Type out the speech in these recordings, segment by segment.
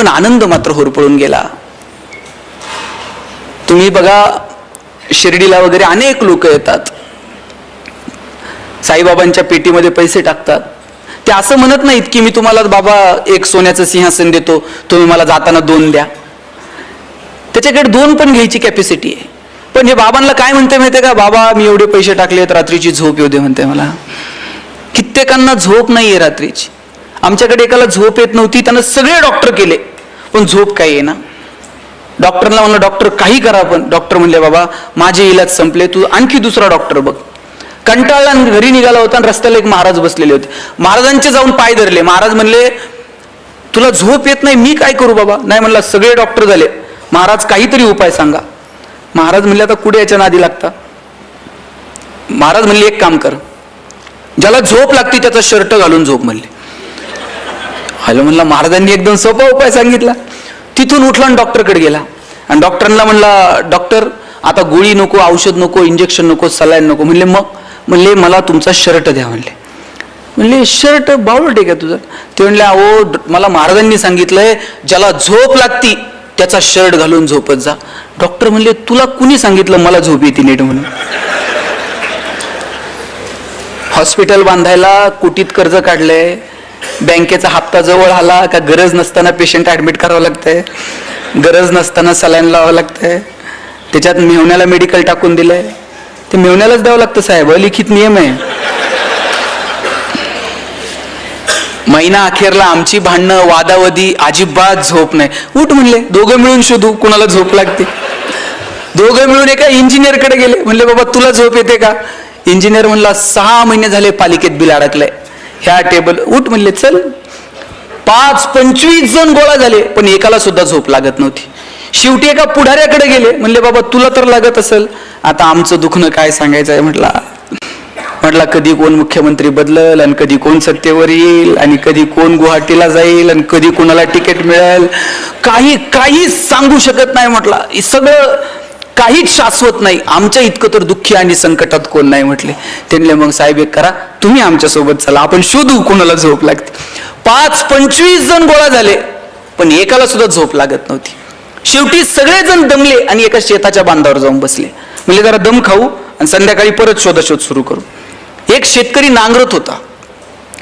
पण आनंद मात्र होरपळून गेला. तुम्ही बघा शिर्डीला वगैरे अनेक लोक येतात. साईबाबांच्या पेटीमध्ये पैसे टाकतात. ते असं म्हणत नाहीत की मी तुम्हाला बाबा एक सोन्याचं सिंहासन देतो तुम्ही मला जाताना दोन द्या. त्याच्याकडे दोन पण घ्यायची कॅपॅसिटी आहे. पण हे बाबांना काय म्हणते माहिती का? बाबा मी एवढे पैसे टाकलेत रात्रीची झोप येऊ दे म्हणते मला. कित्येकांना झोप नाहीये रात्रीची. आमच्याकडे एकाला झोप येत नव्हती त्यानं सगळे डॉक्टर केले. पण झोप काही आहे ना डॉक्टरला म्हणलं डॉक्टर काही करा पण. डॉक्टर म्हणले बाबा माझे इलाज संपले तू आणखी दुसरा डॉक्टर बघ. कंटाळला आणि घरी निघाला होता आणि रस्त्याला एक महाराज बसलेले होते. महाराजांचे जाऊन पाय धरले. महाराज म्हणले तुला झोप येत नाही मी काय करू बाबा? नाही म्हणला सगळे डॉक्टर झाले. महाराज काहीतरी उपाय सांगा. महाराज म्हणले आता कुठे याच्या नादी लागता? महाराज म्हणले एक काम कर. ज्याला झोप लागते त्याचा शर्ट घालून झोप म्हणले. हॅलो म्हणला महाराजांनी एकदम सोपा उपाय सांगितला. तिथून उठला आणि डॉक्टरकडे गेला. आणि डॉक्टरांना म्हणला डॉक्टर आता गोळी नको औषध नको इंजेक्शन नको सलाईन नको. म्हणले मग? म्हणले मला तुमचा शर्ट द्या. म्हणले. म्हणले शर्ट बावळट आहे का तुझं. ते म्हणले अहो मला महाराजांनी सांगितलंय ज्याला झोप लागती त्याचा शर्ट घालून झोपत जा. डॉक्टर म्हणले तुला कुणी सांगितलं मला झोप येते नीट म्हणून? हॉस्पिटल बांधायला कुटीत कर्ज काढलंय. बँकेचा हप्ता जवळ आला का गरज नसताना पेशंट ऍडमिट करावं लागतंय. गरज नसताना सलाईन लावावं लागतंय. त्याच्यात मेवण्याला मेडिकल टाकून दिलंय. ते मेवण्यालाच द्यावं लागतं साहेब लिखित नियम आहे. महिना अखेरला आमची भांडणं वादावदी अजिबात झोप नाही. उठ म्हणले दोघं मिळून शोधू कुणाला झोप लागते. दोघं मिळून एका इंजिनियरकडे गेले. म्हणले बाबा तुला झोप येते का? इंजिनियर म्हणला सहा महिने झाले पालिकेत बिल अडकलंय. ह्या टेबल उठ म्हणले चल. पाच पंचवीस जण गोळा झाले पण एकाला सुद्धा झोप लागत नव्हती. शेवटी एका पुढाऱ्याकडे गेले म्हणले बाबा तुला तर लागत असेल. आता आमचं दुखणं काय सांगायचं आहे? म्हटला म्हटला कधी कोण मुख्यमंत्री बदलल आणि कधी कोण सत्तेवर येईल आणि कधी कोण गुवाहाटीला जाईल आणि कधी कोणाला तिकीट मिळेल? काही काहीच सांगू शकत नाही म्हटला. सगळं काहीच शाश्वत नाही. आमच्या इतकं तर दुःखी आणि संकटात कोण नाही म्हटले. त्यांनी मग साहेब एक करा तुम्ही आमच्यासोबत चला आपण शोधू कोणाला झोप लागते. पाच पंचवीस जण गोळा झाले पण एकाला सुद्धा झोप लागत नव्हती. शेवटी सगळेजण दमले आणि एका शेताच्या बांधावर जाऊन बसले. म्हणजे जरा दम खाऊ आणि संध्याकाळी परत शोधाशोध सुरू करू. एक शेतकरी नांगरत होता.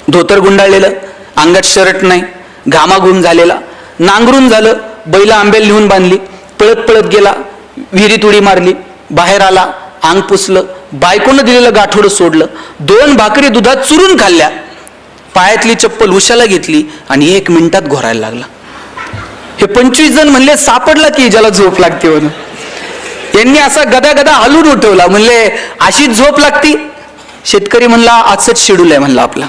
धोतर गुंडाळलेलं अंगात शर्ट नाही घामाघूम झालेला. नांगरून झालं बैला आंब्याला लिहून बांधली. पळत पळत गेला विहिरीत उडी मारली बाहेर आला अंग पुसलं बायकोनं दिलेलं गाठोडं सोडलं दोन भाकरी दुधात चुरून खाल्ल्या. पायातली चप्पल उशाला घेतली आणि एक मिनिटात घोरायला लागला. हे पंचवीस जण म्हणले सापडला की ज्याला झोप लागते म्हणून. यांनी असा गदा गदा हलून उठवला म्हणले अशीच झोप लागती? शेतकरी म्हणला आजच शेड्यूल आहे म्हणला आपला.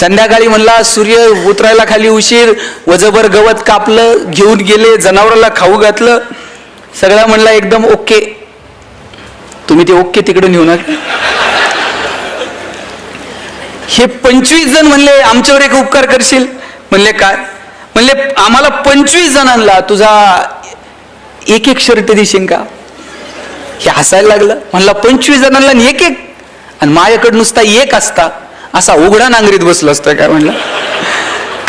संध्याकाळी म्हणला सूर्य उतरायला खाली उशीर वजभर गवत कापलं घेऊन गेले जनावराला खाऊ घातलं सगळं म्हणला एकदम ओके. तुम्ही ते ओके तिकडे नेऊ नका. हे पंचवीस जण म्हणले आमच्यावर एक उपकार करशील? म्हणले काय? म्हणले आम्हाला पंचवीस जणांना तुझा एक एक शर्ट देशील का? हे हसायला लागलं. म्हणला पंचवीस जणांना आणि एक एक. आणि माझ्याकडे नुसता एक असता. असा उघडा नांगरीत बसलो असतं काय म्हणलं?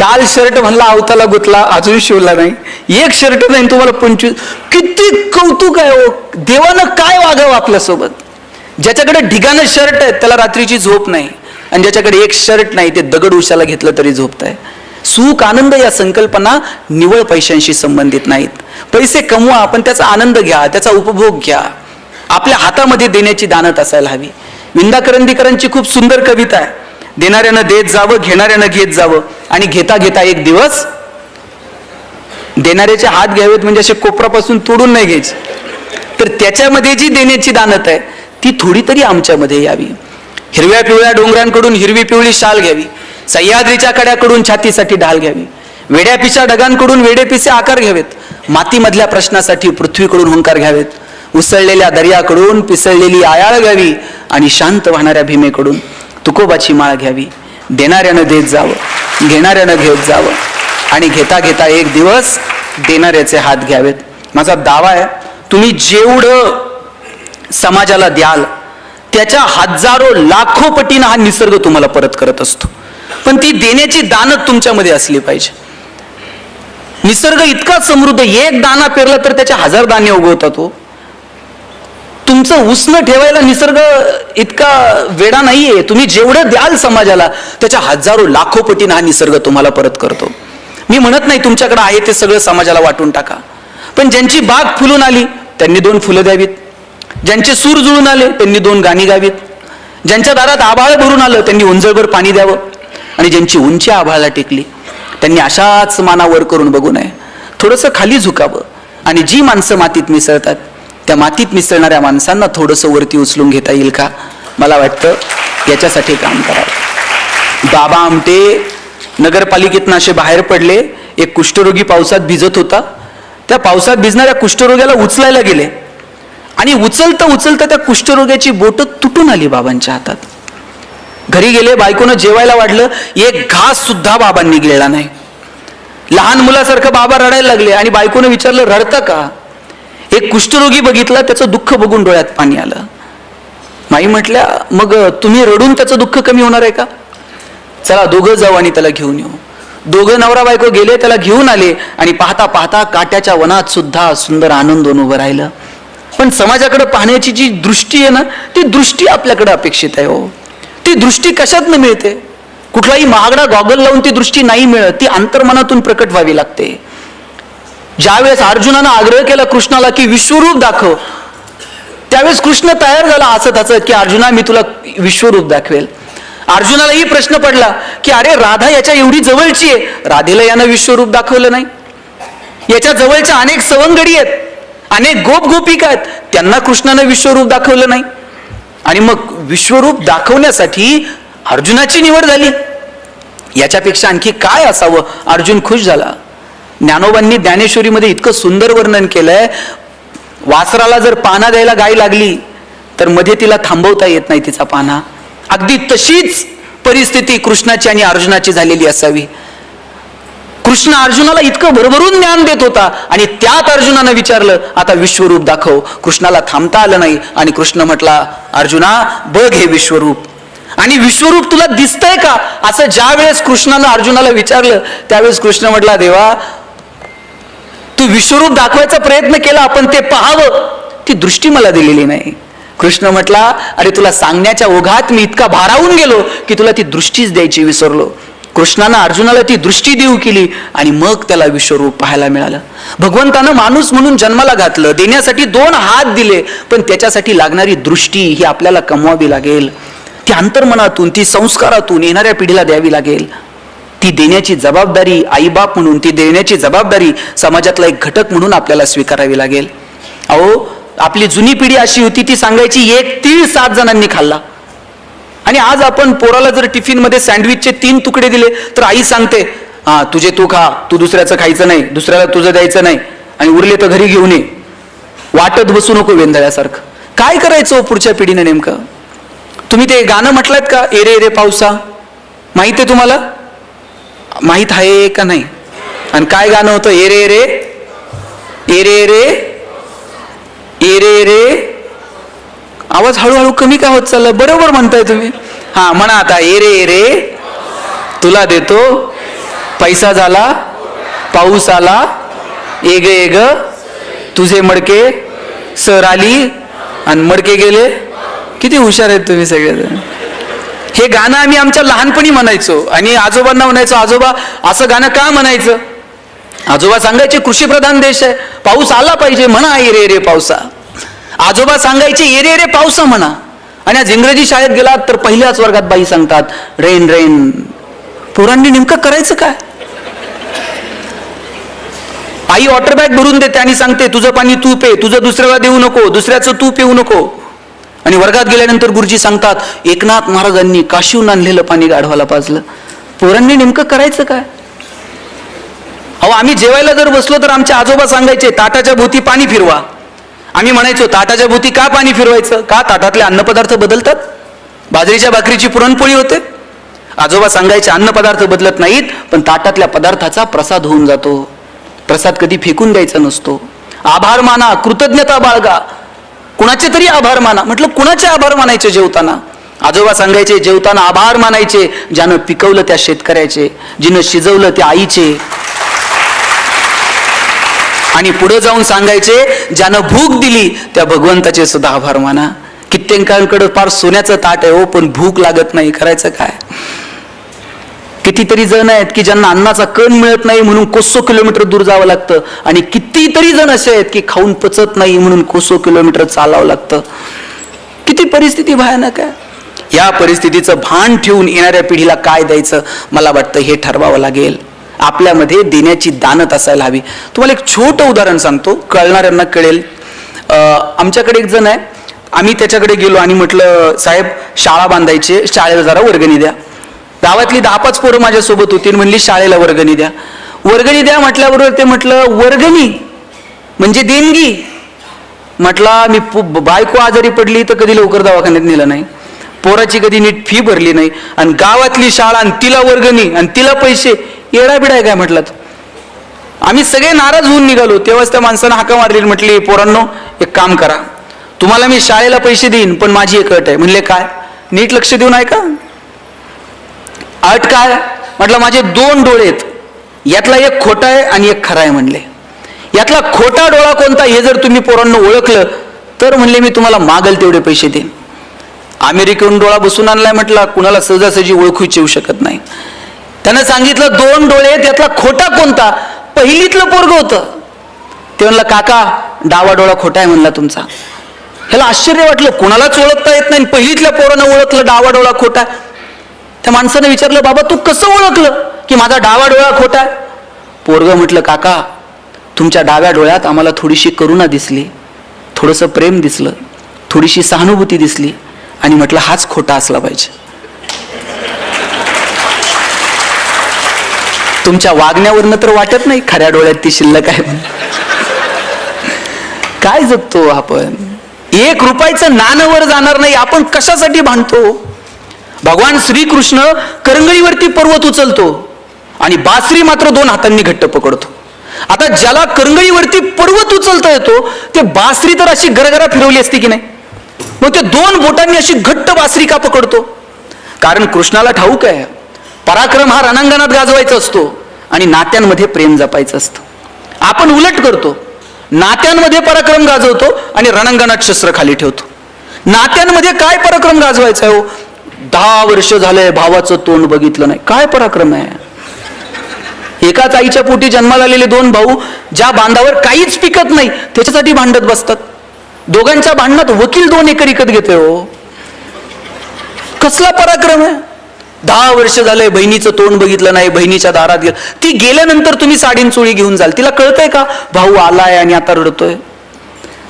काल शर्ट म्हणला अवताला गुतला अजून शिवला नाही. एक शर्ट नाही तुम्हाला पंचवीस किती कौतुक आहे हो. देवानं काय वागावं आपल्यासोबत? ज्याच्याकडे ढिगानं शर्ट आहे त्याला रात्रीची झोप नाही. आणि ज्याच्याकडे एक शर्ट नाही ते दगड उशाला घेतलं तरी झोपत आहे सुख आनंद या संकल्पना निवळ पैशांशी संबंधित नाहीत. पैसे कमवा आपण त्याचा आनंद घ्या त्याचा उपभोग घ्या. आपल्या हातामध्ये देण्याची दानत असायला हवी. विंदा करंदीकरांची खूप सुंदर कविता आहे. देणाऱ्यानं देत जावं घेणाऱ्यानं घेत जावं. आणि घेता घेता एक दिवस देणाऱ्याचे हात घ्यावेत म्हणजे असे कोपरापासून तोडून नाही घ्यायचे. तर त्याच्यामध्ये जी देण्याची दानत आहे ती थोडी तरी आमच्यामध्ये यावी. हिरव्या पिवळ्या डोंगरांकडून हिरवी पिवळी शाल घ्यावी. सह्याद्रीच्या कड्याकडून छातीसाठी ढाल घ्यावी. वेड्यापिशा ढगांकडून वेडेपिसे आकार घ्यावेत. मातीमधल्या प्रश्नासाठी पृथ्वीकडून हुंकार घ्यावेत. उसळलेल्या दर्याकडून पिसळलेली आयाळ घ्यावी आणि शांत वाहणाऱ्या भीमेकडून तुकोबाची माळ घ्यावी. देणाऱ्यानं देत जावं घेणाऱ्यानं घेत जावं. आणि घेता घेता एक दिवस देणाऱ्याचे हात घ्यावेत. माझा दावा आहे तुम्ही जेवढं समाजाला द्याल त्याच्या हजारो लाखो पटीनं हा निसर्ग तुम्हाला परत करत असतो. पण ती देण्याची दानत तुमच्यामध्ये असली पाहिजे. निसर्ग इतका समृद्ध एक दाना पेरला तर त्याचे हजार दाणे उगवतात हो. तुमचं उसनं ठेवायला निसर्ग इतका वेडा नाहीये. तुम्ही जेवढं द्याल समाजाला त्याच्या हजारो लाखो पटीनं हा निसर्ग तुम्हाला परत करतो. मी म्हणत नाही तुमच्याकडे आहे ते सगळं समाजाला वाटून टाका. पण ज्यांची बाग फुलून आली त्यांनी दोन फुलं द्यावीत. ज्यांचे सूर जुळून आले त्यांनी दोन गाणी गावीत. ज्यांच्या दारात आभाळ भरून आलं त्यांनी उंजळभर पाणी द्यावं. आणि ज्यांची उंची आभाळाला टेकली त्यांनी अशाच मानावर करून बघू नये. थोडंसं खाली झुकावं. आणि जी माणसं मातीत मिसळतात त्या मातीत मिसळणाऱ्या माणसांना थोडंसं वरती उचलून घेता येईल का? मला वाटतं याच्यासाठी काम करावं. बाबा आमटे नगरपालिकेतनं असे बाहेर पडले. एक कुष्ठरोगी पावसात भिजत होता. त्या पावसात भिजणाऱ्या कुष्ठरोग्याला उचलायला गेले. आणि उचलता उचलता त्या कुष्ठरोग्याची बोटं तुटून आली बाबांच्या हातात. घरी गेले बायकोनं जेवायला वाढलं. एक घास सुद्धा बाबांनी गेलेला नाही. लहान मुलासारखं बाबा रडायला लागले आणि बायकोनं विचारलं रडतं का? एक कुष्ठरोगी बघितला त्याचं दुःख बघून डोळ्यात पाणी आलं. माई म्हटल्या मग तुम्ही रडून त्याचं दुःख कमी होणार आहे का? चला दोघं जाऊ आणि त्याला घेऊन येऊ. दोघं नवरा बायको गेले त्याला घेऊन आले आणि पाहता पाहता काट्याच्या वनात सुद्धा सुंदर आनंद उभं राहिलं. पण समाजाकडे पाहण्याची जी दृष्टी आहे ना ती दृष्टी आपल्याकडे अपेक्षित आहे हो. ती दृष्टी कशातनं मिळते? कुठलाही महागडा गॉगल लावून ती दृष्टी नाही मिळत ती अंतर्मनातून प्रकट व्हावी लागते. ज्यावेळेस अर्जुनानं आग्रह केला कृष्णाला की विश्वरूप दाखव त्यावेळेस कृष्ण तयार झाला हसत हसत की अर्जुना मी तुला विश्वरूप दाखवेल. अर्जुनालाही प्रश्न पडला की अरे राधा याच्या एवढी जवळची आहे. राधेला यानं विश्वरूप दाखवलं नाही. याच्या जवळच्या अनेक सवंगडी आहेत अनेक गोप गोपिका आहेत. त्यांना कृष्णानं विश्वरूप दाखवलं नाही. आणि मग विश्वरूप दाखवण्यासाठी अर्जुनाची निवड झाली. याच्यापेक्षा आणखी काय असावं? अर्जुन खुश झाला. ज्ञानोबांनी ज्ञानेश्वरीमध्ये इतकं सुंदर वर्णन केलंय. वासराला जर पाना द्यायला गाय लागली तर मध्ये तिला थांबवता येत नाही तिचा पाना. अगदी तशीच परिस्थिती कृष्णाची आणि अर्जुनाची झालेली असावी. कृष्ण अर्जुनाला इतकं भरभरून ज्ञान देत होता आणि त्यात अर्जुनानं विचारलं आता विश्वरूप दाखव. कृष्णाला थांबता आलं नाही आणि कृष्ण म्हटला अर्जुना बघ हे विश्वरूप. आणि विश्वरूप तुला दिसतंय का? असं ज्या वेळेस कृष्णानं अर्जुनाला विचारलं त्यावेळेस कृष्ण म्हटला देवा तू विश्वरूप दाखवायचा प्रयत्न केला पण ते पाहावं ती दृष्टी मला दिलेली नाही. कृष्ण म्हटला अरे तुला सांगण्याच्या ओघात मी इतका भारावून गेलो की तुला ती दृष्टीच द्यायची विसरलो. कृष्णानं अर्जुनाला ती दृष्टी देऊ केली आणि मग त्याला विश्वरूप पाहायला मिळालं. भगवंतानं माणूस म्हणून जन्माला घातलं देण्यासाठी दोन हात दिले पण त्याच्यासाठी लागणारी दृष्टी ही आपल्याला कमवावी लागेल. ती अंतर्मनातून ती संस्कारातून येणाऱ्या पिढीला द्यावी लागेल. ती देण्याची जबाबदारी आईबाप म्हणून ती देण्याची जबाबदारी समाजातला एक घटक म्हणून आपल्याला स्वीकारावी लागेल. अहो आपली जुनी पिढी अशी होती ती सांगायची एक तीळ सात जणांनी खाल्ला. आणि आज आपण पोराला जर टिफिनमध्ये सँडविचचे तीन तुकडे दिले तर आई सांगते हा तुझे तू खा तू दुसऱ्याचं खायचं नाही दुसऱ्याला तुझं द्यायचं नाही आणि उरले तर घरी घेऊन ये. वाटत बसू नको वेंधळ्यासारखं. काय करायचं हो पुढच्या पिढीनं नेमकं? तुम्ही ते गाणं म्हटलात का एरे एरे पावसा माहिती आहे तुम्हाला? माहीत आहे का नाही? आणि काय गाणं होतं? एरे रे एरे रे. एरे रे आवाज हळूहळू कमी का होत चालला बरोबर म्हणताय तुम्ही. हा म्हणा आता. एरे रे तुला देतो. पैसा झाला. पाऊस आला. एग एग तुझे मडके. सर आली. आणि मडके गेले. किती हुशार आहेत तुम्ही सगळेजण. हे गाणं आम्ही आमच्या लहानपणी म्हणायचो आणि आजोबांना म्हणायचो आजोबा असं गाणं का म्हणायचं? आजोबा सांगायचे कृषीप्रधान देश आहे पाऊस आला पाहिजे म्हणा एरे रे पावसा. आजोबा सांगायचे एरे रे पावसा म्हणा. आणि आज इंग्रजी शाळेत गेलात तर पहिल्याच वर्गात बाई सांगतात रेन रेन पोरांनी नेमकं करायचं काय? आई वॉटर बॅग भरून देते आणि सांगते तुझं पाणी तू पे तुझं दुसऱ्याला देऊ नको दुसऱ्याचं तू पिऊ नको. आणि वर्गात गेल्यानंतर गुरुजी सांगतात एकनाथ महाराजांनी काशीहून आणलेलं पाणी गाढवाला पाजलं. पोरांनी नेमकं करायचं काय? अहो आम्ही जेवायला जर बसलो तर आमचे आजोबा सांगायचे ताटाच्या भोवती पाणी फिरवा. आम्ही म्हणायचो ताटाच्या भोवती का पाणी फिरवायचं? का ताटातले अन्नपदार्थ बदलतात? बाजरीच्या भाकरीची पुरणपोळी होते. आजोबा सांगायचे अन्नपदार्थ बदलत नाहीत पण ताटातल्या पदार्थाचा प्रसाद होऊन जातो. प्रसाद कधी फेकून द्यायचा नसतो. आभार माना कृतज्ञता बाळगा. कुणाचे तरी आभार माना. म्हटलं कुणाचे आभार मानायचे जेवताना? आजोबा सांगायचे जेवताना आभार मानायचे. ज्यानं पिकवलं त्या शेतकऱ्याचे जिनं शिजवलं त्या आईचे. आणि पुढे जाऊन सांगायचे ज्यानं भूक दिली त्या भगवंताचे सुद्धा आभार माना. कित्येकांकडे फार सोन्याचं ताट आहे हो पण भूक लागत नाही. करायचं काय? कितीतरी जण आहेत की ज्यांना अन्नाचा कण मिळत नाही म्हणून कोसो किलोमीटर दूर जावं लागतं. आणि कितीतरी जण असे आहेत की खाऊन पचत नाही म्हणून कोसो किलोमीटर चालावं लागतं. किती परिस्थिती भयानक आहे. या परिस्थितीचं भान ठेवून येणाऱ्या पिढीला काय द्यायचं? मला वाटतं हे ठरवावं लागेल. आपल्यामध्ये देण्याची दानत असायला हवी. तुम्हाला एक छोटं उदाहरण सांगतो. कळणाऱ्यांना कळेल. आमच्याकडे एक जण आहे. आम्ही त्याच्याकडे गेलो आणि म्हटलं साहेब शाळा बांधायची शाळेला जरा वर्गणी द्या. गावातली दहा पाच पोरं माझ्यासोबत होती म्हणली शाळेला वर्गणी द्या. वर्गणी द्या म्हटल्याबरोबर ते म्हटलं वर्गणी म्हणजे देणगी. म्हटला मी बायको आजारी पडली तर कधी लवकर दवाखान्यात नेलं नाही. पोराची कधी नीट फी भरली नाही. आणि गावातली शाळा आणि तिला वर्गणी आणि तिला पैसे येडाबिडा आहे काय? म्हटलं. आम्ही सगळे नाराज होऊन निघालो. तेव्हाच त्या माणसानं हाका मारली म्हटली पोरांनो एक काम करा. तुम्हाला मी शाळेला पैसे देईन पण माझी एक अट आहे. म्हणले काय? नीट लक्ष देऊन ऐका अट काय? म्हटलं माझे दोन डोळे आहेत. यातला एक खोटा आहे आणि एक खरा आहे म्हणले. यातला खोटा डोळा कोणता? हे जर तुम्ही पोरांना ओळखलं तर म्हणले मी तुम्हाला मागल तेवढे पैसे देईन. अमेरिकेहून डोळा बसून आणलाय म्हटला कुणाला सहजासहजी ओळखूच येऊ शकत नाही. त्यानं सांगितलं दोन डोळे त्यातला खोटा कोणता? पहिलीतलं पोरग होतं. ते म्हणलं काका डावा डोळा खोटा आहे म्हणला तुमचा. ह्याला आश्चर्य वाटलं कुणालाच ओळखता येत नाही पहिलीतल्या पोरानं ओळखलं डावा डोळा खोटा. आहे. त्या माणसानं विचारलं बाबा तू कसं ओळखलं की माझा डावा डोळा खोटा आहे? पोरग म्हटलं काका तुमच्या डाव्या डोळ्यात आम्हाला थोडीशी करुणा दिसली थोडंसं प्रेम दिसलं थोडीशी सहानुभूती दिसली आणि म्हटलं हाच खोटा असला पाहिजे. तुमच्या वागण्यावरनं तर वाटत नाही खऱ्या डोळ्यात ती शिल्लक आहे काय जगतो आपण? एक रुपयाचं नाणं जाणार नाही आपण कशासाठी भांडतो? भगवान श्रीकृष्ण करंगळीवरती पर्वत उचलतो आणि बासरी मात्र दोन हातांनी घट्ट पकडतो. आता ज्याला करंगळीवरती पर्वत उचलता येतो ते बासरी तर अशी गरगरा फिरवली असती की नाही? मग ते दोन बोटांनी अशी घट्ट बासरी का पकडतो? कारण कृष्णाला ठाऊक आहे पराक्रम हा रणांगणात गाजवायचा असतो आणि नात्यांमध्ये प्रेम जपायचं असतं. आपण उलट करतो नात्यांमध्ये पराक्रम गाजवतो आणि रणांगणात शस्त्र खाली ठेवतो. नात्यांमध्ये काय पराक्रम गाजवायचा आहे हो? दहा वर्ष झालंय भावाचं तोंड बघितलं नाही. काय पराक्रम आहे? एकाच आईच्या पोटी जन्माला आलेले दोन भाऊ ज्या बांधावर काहीच पिकत नाही त्याच्यासाठी भांडत बसतात. दोघांच्या भांडणात वकील दोन एकर विकत घेते हो. कसला पराक्रम आहे? दहा वर्ष झालंय बहिणीचं तोंड बघितलं नाही बहिणीच्या दारात गेलं. ती गेल्यानंतर तुम्ही साडीन चोळी घेऊन जाल. तिला कळतंय का? भाऊ आलाय आणि आता रडतोय.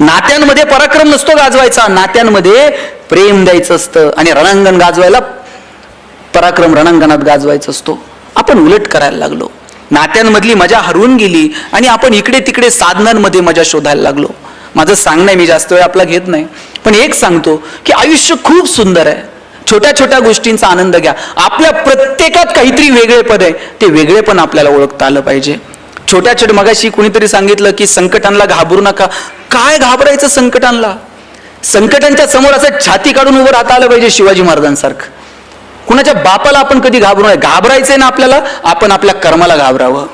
नात्यांमध्ये पराक्रम नसतो गाजवायचा. नात्यांमध्ये प्रेम द्यायचं असतं आणि रणांगण गाजवायला पराक्रम रणांगणात गाजवायचा असतो. आपण उलट करायला लागलो. नात्यांमधली मजा हरवून गेली आणि आपण इकडे तिकडे साधनांमध्ये मजा शोधायला लागलो. माझं सांगणं मी जास्त वेळ आपला घेत नाही. पण एक सांगतो की आयुष्य खूप सुंदर आहे. छोट्या छोट्या गोष्टींचा आनंद घ्या. आपल्या प्रत्येकात काहीतरी वेगळेपद आहे. ते वेगळेपण आपल्याला ओळखता आलं पाहिजे. छोट्या छोट्या मगाशी कुणीतरी सांगितलं की संकटांना घाबरू नका. काय घाबरायचं संकटांना संकटांच्या समोर असं छाती काढून उभं राहता आलं पाहिजे शिवाजी महाराजांसारखं. कुणाच्या बापाला आपण कधी घाबरू नये. घाबरायचंय ना आपल्याला आपण आपल्या कर्माला घाबरावं.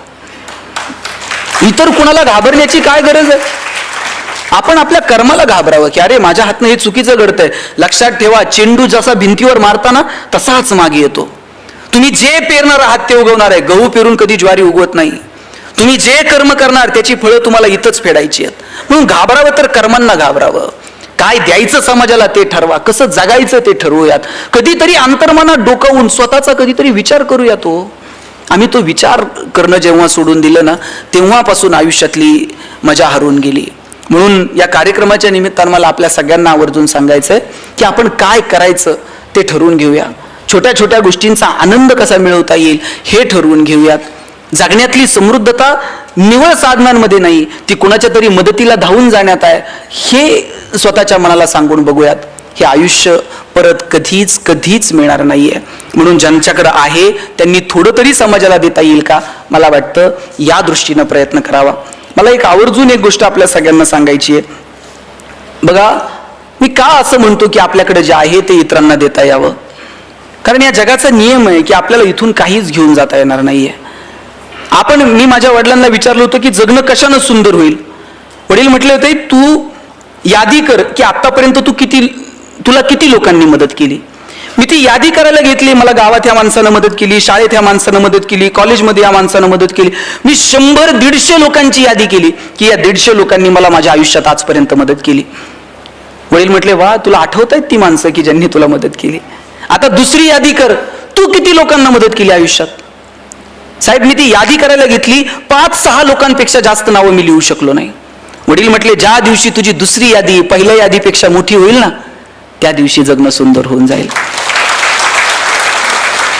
इतर कुणाला घाबरण्याची काय गरज आहे? आपण आपल्या कर्माला घाबरावं की अरे माझ्या हातनं हे चुकीचं घडतंय. लक्षात ठेवा चेंडू जसा भिंतीवर मारताना तसाच मागे येतो. तुम्ही जे पेरणार आहात ते उगवणार आहे. गहू पेरून कधी ज्वारी उगवत नाही. तुम्ही जे कर्म करणार त्याची फळं तुम्हाला इथंच फेडायची आहेत. म्हणून घाबरावं तर कर्मांना घाबरावं. काय द्यायचं समाजाला ते ठरवा कसं जगायचं ते ठरवूयात. कधीतरी अंतर्मनात डोकावून स्वतःचा कधीतरी विचार करूया तो हो. आम्ही तो विचार करणं जेव्हा सोडून दिलं ना तेव्हापासून आयुष्यातली मजा हरवून गेली. म्हणून या कार्यक्रमाच्या निमित्तानं मला आपल्या सगळ्यांना आवर्जून सांगायचं आहे की आपण काय करायचं ते ठरवून घेऊया. छोट्या छोट्या गोष्टींचा आनंद कसा मिळवता येईल हे ठरवून घेऊयात. जगण्यातली समृद्धता निवळ साधनांमध्ये नाही ती कुणाच्या तरी मदतीला धावून जाण्यात आहे हे स्वतःच्या मनाला सांगून बघूयात. हे आयुष्य परत कधीच कधीच मिळणार नाहीये. म्हणून ज्यांच्याकडं आहे त्यांनी थोडं तरी समाजाला देता येईल का? मला वाटतं या दृष्टीनं प्रयत्न करावा. मला एक आवर्जून एक गोष्ट आपल्या सगळ्यांना सांगायची आहे. बघा मी का असं म्हणतो की आपल्याकडे जे आहे ते इतरांना देता यावं? कारण या जगाचा नियम आहे की आपल्याला इथून काहीच घेऊन जाता येणार नाहीये. आपण मी माझ्या वडिलांना विचारलं होतं की जगणं कशानं सुंदर होईल? वडील म्हटले होते तू यादी कर की आत्तापर्यंत तू किती तुला किती लोकांनी मदत केली? मी ती यादी करायला घेतली मला गावात ह्या माणसानं मदत केली शाळेत ह्या माणसानं मदत केली कॉलेजमध्ये या माणसानं मदत केली. मी शंभर दीडशे लोकांची यादी केली की या दीडशे लोकांनी मला माझ्या आयुष्यात आजपर्यंत मदत केली. वडील म्हटले वा तुला आठवत आहेत ती माणसं की ज्यांनी तुला मदत केली? आता दुसरी यादी कर. तू किती लोकांना मदत केली आयुष्यात? साहेब मी ती यादी करायला घेतली पाच सहा लोकांपेक्षा जास्त नावं मी लिहू शकलो नाही. वडील म्हटले ज्या दिवशी तुझी दुसरी यादी पहिल्या यादीपेक्षा मोठी होईल ना त्या दिवशी जगणं सुंदर होऊन जाईल.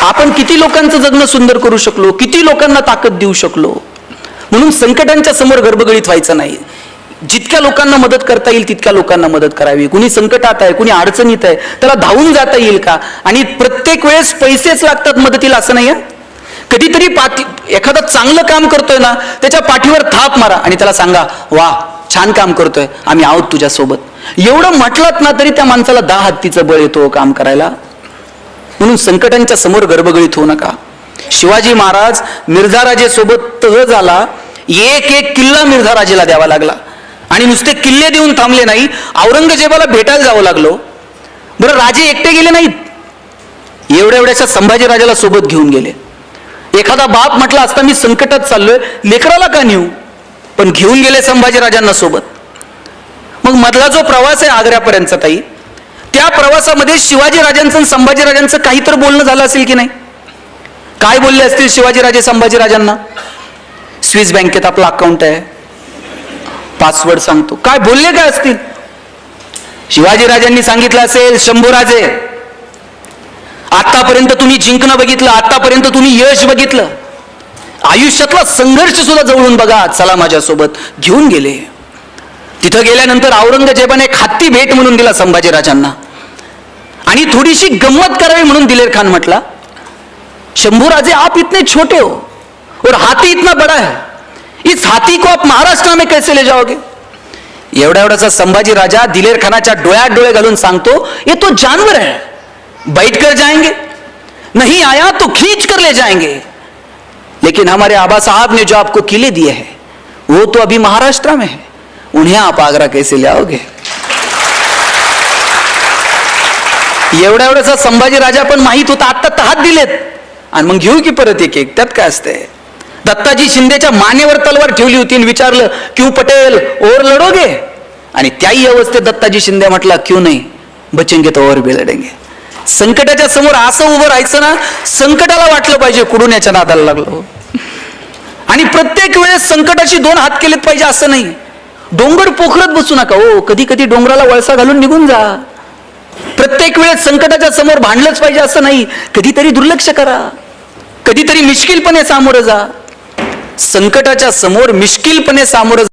आपण किती लोकांचं जगणं सुंदर करू शकलो किती लोकांना ताकद देऊ शकलो? म्हणून संकटांच्या समोर गर्भगळीत व्हायचं नाही. जितक्या लोकांना मदत करता येईल तितक्या लोकांना मदत करावी. कुणी संकटात आहे कुणी अडचणीत आहे त्याला धावून जाता येईल का? आणि प्रत्येक वेळेस पैसेच लागतात मदतीला असं नाही आहे? कधीतरी पाठी एखादं चांगलं काम करतोय ना त्याच्या पाठीवर थाप मारा आणि त्याला सांगा वा छान काम करतोय आम्ही आहोत तुझ्यासोबत. एवढं म्हटलात ना तरी त्या माणसाला दहा हत्तीचं बळ येतो हो काम करायला. म्हणून संकटांच्या समोर गर्भगळीत होऊ नका. शिवाजी महाराज मिर्झा तह झाला. एक एक किल्ला मिर्झा राजेला द्यावा लागला. आणि नुसते किल्ले देऊन थांबले नाही औरंगजेबाला भेटायला जावं लागलो. बरं राजे एकटे गेले नाहीत. एवढ्या एवढ्याशा संभाजी राजाला सोबत घेऊन गेले. एखादा बाप म्हटला असता मी संकटात चाललोय लेकराला का नेऊ? पण घेऊन गेले संभाजीराजांना सोबत. मग मधला जो प्रवास आहे आग्र्यापर्यंतचा ताई त्या प्रवासामध्ये शिवाजीराजांचं संभाजीराजांचं आणि तर काहीतरी बोलणं झालं असेल की नाही? काय बोलले असतील शिवाजीराजे संभाजीराजांना स्विस बँकेत आपला अकाउंट आहे. पासवर्ड सांगतो. काय बोलले काय असतील? शिवाजी राजांनी सांगितलं असेल शंभूराजे आतापर्यंत तुम्ही जिंकणं बघितलं आतापर्यंत तुम्ही यश बघितलं. आयुष्यातला संघर्ष सुद्धा जवळून बघा. चला माझ्यासोबत घेऊन गेले. तिथं गेल्यानंतर औरंगजेबाने एक हत्ती भेट म्हणून दिला संभाजीराजांना. आणि थोडीशी गंमत करावी म्हणून दिलेर खान म्हटला शंभूराजे आप इतने छोटे हो और हाथी इतना बड़ा है. इस हाथी को आप महाराष्ट्र में कैसे ले जाओगे? एवढा एवढाचा संभाजी राजा दिलेर खानाच्या डोळ्यात डोळे घालून सांगतो हे तो जानवर आहे बैठ कर जाएंगे। नहीं आया तो खींच कर ले जाएंगे। लेकिन हमारे आबा साहब ने जो आपको किले दिए हैं वो तो अभी महाराष्ट्र में है। उन्हें आप आगरा कैसे ले आओगे एवढ्या एवढ्याचा संभाजी राजा पण माहीत होता आत्ता तर हात दिलेत आणि मग घेऊ की परत एक एक त्यात काय असते दत्ताजी शिंदेच्या मानेवर तलवार ठेवली होती आणि विचारलं क्यू पटेल ओर लढोगे आणि त्याही अवस्थेत दत्ताजी शिंदे म्हटला क्यू नाही बचेंगे तो ओर भी लढेंगे संकटाच्या समोर असं उभं राहायचं ना संकटाला वाटलं पाहिजे कुडून याच्या नादाला लागलो. आणि प्रत्येक वेळेस संकटाशी दोन हात केलेत पाहिजे असं नाही. डोंगर पोखरत बसू नका हो कधी कधी डोंगराला वळसा घालून निघून जा. प्रत्येक वेळेस संकटाच्या समोर भांडलंच पाहिजे असं नाही कधीतरी दुर्लक्ष करा. कधीतरी मिश्किलपणे सामोरं जा. संकटाच्या समोर मिश्किलपणे सामोरं